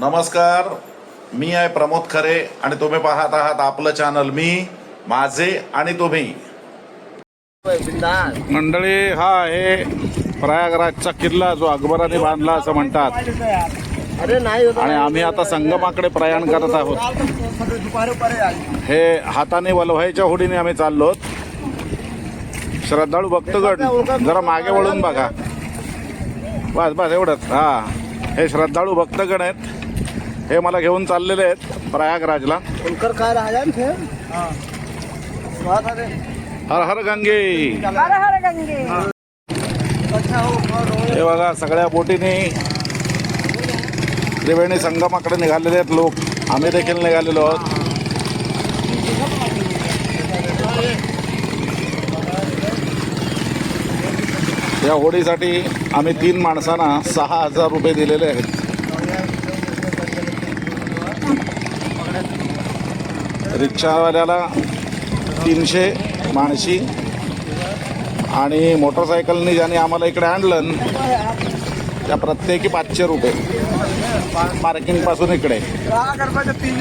नमस्कार. मी आहे प्रमोद खरे आणि तुम्ही पाहत आहात आपलं चॅनल मी माझे आणि तुम्ही. मंडळी हा आहे प्रयागराजचा किल्ला जो अकबराने बांधला असं म्हणतात. अरे नाही होत. आणि आम्ही आता संगमाकडे प्रयाण करत आहोत. हे हाताने वलवायच्या होडीने आम्ही चाललो श्रद्धाळू भक्तगण जरा मागे वळून बघा. बस बस एवढंच. हा. हे श्रद्धाळू भक्तगण आहेत. हे मला घेऊन चाललेले आहेत प्रयागराजला. उनकर काय राहिला ना अरे हर हर गंगे. हर हर गंगे. अच्छा हो? हो. हे बघा सगळ्या बोटीने त्रिवेणी संगमाकडे निघालेले आहेत लोक. आम्ही देखील निघालेलो आहोत. या होडीसाठी आम्ही तीन माणसांना सहा हजार रुपये दिलेले आहेत. रिक्षावाल्याला तीनशे माणशी आणि मोटरसायकलनी ज्याने आम्हाला इकडे आणलं त्या प्रत्येकी पाचशे रुपये. पार्किंगपासून इकडे.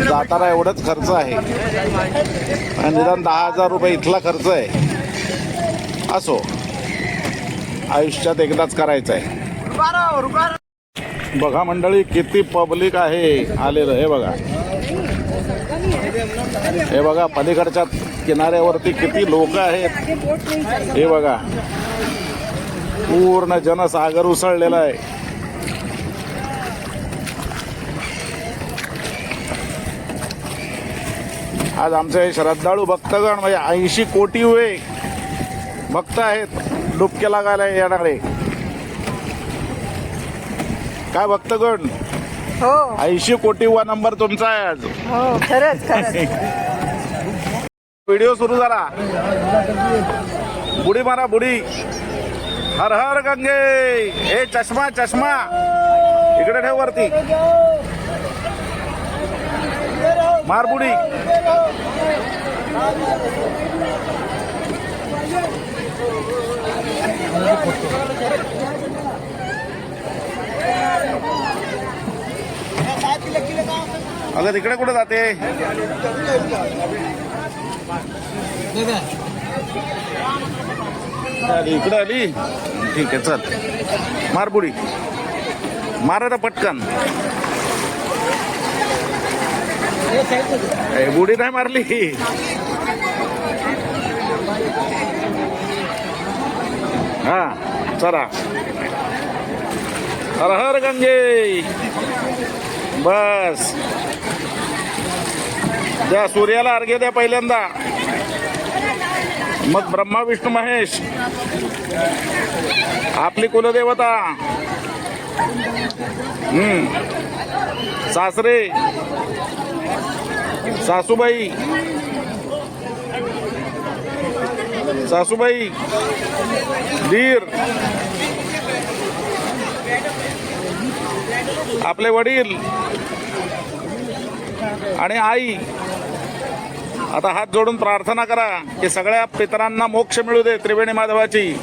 जाताना एवढंच खर्च आहे. आणि निदान दहा हजार रुपये इथला खर्च आहे. असो. आयुष्यात एकदाच करायचं आहे. बघा मंडळी किती पब्लिक आहे आलेलं. हे बघा. हे बघा पलीकडच्या किनाऱ्यावरती किती लोक आहेत. हे बघा. पूर्ण जनसागर उसळलेला आहे. आज आमचे हे श्रद्धाळू भक्तगण म्हणजे ऐंशी कोटी वे भक्त आहेत. डुबके लागायला येणारे. काय भक्तगण? हो. ऐंशी कोटी वा नंबर तुमचा आहे आज. हो खरंच खरंच. व्हिडिओ सुरू झाला. बुडी मारा बुडी. हर हर गंगे. हे चष्मा चष्मा. इकडे ठेव वरती. मार बुडी. अगं तिकडे कुठे जाते? आली, इकडे आली? ठीक आहे चल. मार बुडी मार आता पटकन. बुडी नाही मारली. हा चला. हर हर गंगे. बस. द्या सूर्याला अर्घ्य द्या पहिल्यांदा. मग ब्रह्मा विष्णू महेश. आपली कुलदेवता. हम्म. सासरे. सासूबाई. सासूबाई. दीर. आपले वडील आणि आई. आता हात जोडून प्रार्थना करा की सगळ्या पितरांना मोक्ष मिळू दे त्रिवेणी माधवाची.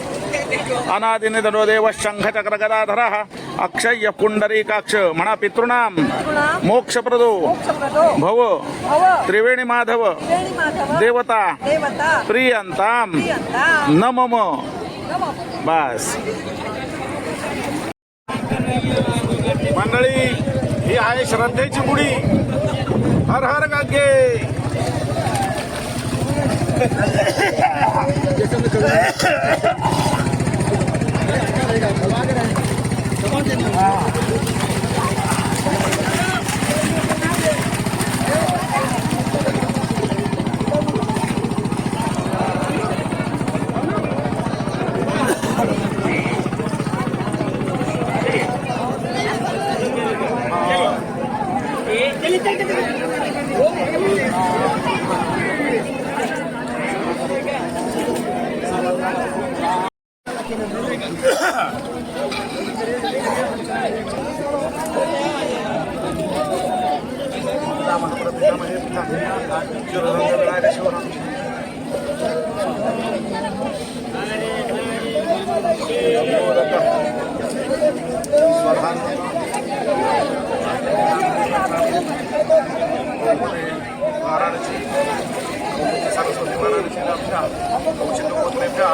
अनादिने धनोदेव शंख चक्र गदाधरा अक्षय पुंडरीकाक्ष म्हणा पितृणाम मोक्षप्रदो भव. त्रिवेणी माधव. देवता. प्रियंताम. प्रियंता न मम नमो. बस. मंडळी ही आहे श्रद्धेची गुढी. हर हर गागे. स्वधान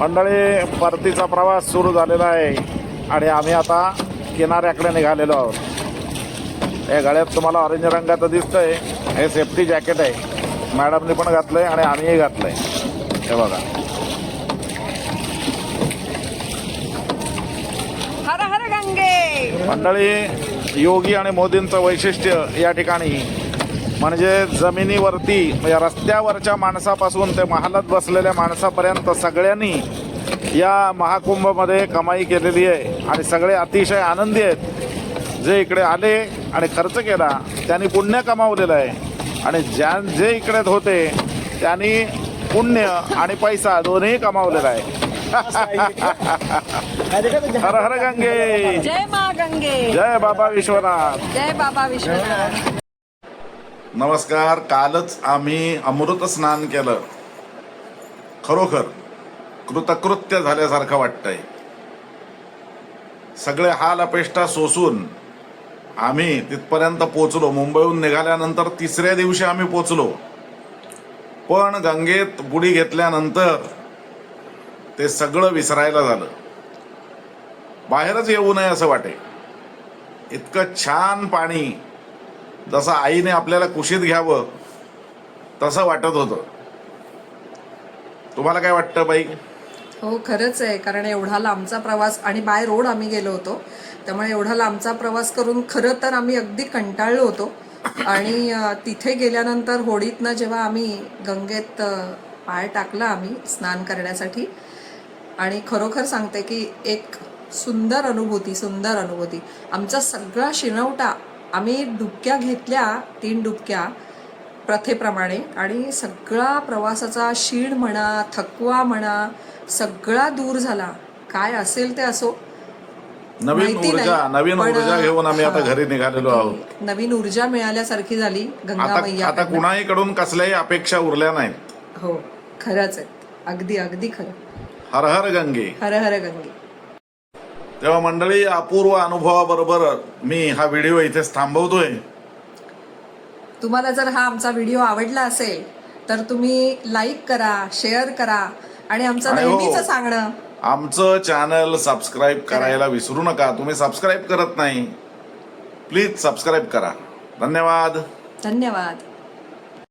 मंडळी परतीचा प्रवास सुरू झालेला आहे आणि आम्ही आता किनाऱ्याकडे निघालेलो आहोत. हे गळ्यात तुम्हाला ऑरेंज रंगाचं दिसतंय. हे सेफ्टी जॅकेट आहे. मॅडमनी पण घातलंय आणि आम्हीही घातलंय. हे बघा. हर हर गंगे। मंडळी योगी आणि मोदींचं वैशिष्ट्य या ठिकाणी. म्हणजे जमिनीवरती म्हणजे रस्त्यावरच्या माणसापासून ते महालात बसलेल्या माणसापर्यंत सगळ्यांनी या महाकुंभमध्ये कमाई केलेली आहे. आणि सगळे अतिशय आनंदी आहेत. जे इकडे आले आणि खर्च केला त्यांनी पुण्य कमावलेलं आहे. आणि ज्या जे इकडे होते त्यांनी पुण्य आणि पैसा दोन्ही कमावलेला आहे. हर हर गंगे. जय मा गंगे. जय बाबा विश्वनाथ. जय बाबा विश्वनाथ. नमस्कार कालच आम्ही अमृत स्नान केलं. खरोखर कृतकृत्य झाल्यासारखं वाटतंय. सगळे हाल अपेष्टा सोसून आम्ही तिथपर्यंत पोचलो. मुंबईहून निघाल्यानंतर तिसऱ्या दिवशी आम्ही पोचलो. पण गंगेत बुडी घेतल्यानंतर ते सगळं विसरायला झालं. बाहेरच येऊ नये असं वाटे. इतकं छान पाणी जसं आईने आपल्याला कुशीत घ्यावं तसं वाटत होतं. तुम्हाला काय वाटतं बाई? हो खरंच आहे कारण एवढा लांबचा प्रवास आणि बाय रोड आम्ही गेलो होतो त्यामुळे एवढा लांबचा प्रवास करून खरं तर आम्ही अगदी कंटाळलो होतो. आणि तिथे गेल्यानंतर होडीतनं जेव्हा आम्ही गंगेत पाय टाकला आम्ही स्नान करण्यासाठी आणि खरोखर सांगते की एक सुंदर अनुभूती सुंदर अनुभूती. आमचा सगळा शिणवटा आम्ही डुबक्या घेतल्या तीन डुबक्या प्रथेप्रमाणे आणि सगळा प्रवासाचा शीण म्हणा थकवा म्हणा सगळा दूर झाला. काय असेल ते असो. नवीन ऊर्जा नवीन ऊर्जा घेऊन आम्ही आता. घरी निघालेलो आहोत. नवीन ऊर्जा मिळाल्यासारखी झाली गंगा आता मैया आता कुणाही कडून कसल्याही अपेक्षा उरल्या नाहीत. हो खरंच आहे. अगदी अगदी खरं. हर हर गंगे. हर हर गंगे. तेव्हा मंडळी अपूर्व अनुभवाबरोबर मी हा व्हिडिओ इथेच थांबवतोय. तुम्हाला जर हा आमचा व्हिडिओ आवडला असेल तर तुम्ही लाईक करा शेअर करा आणि आमचं आणि हो. नेहमीचं सांगणं. आमचं चॅनल सबस्क्राईब करायला विसरू नका. तुम्ही सबस्क्राईब करत नाही. प्लीज सबस्क्राईब करा. धन्यवाद. धन्यवाद.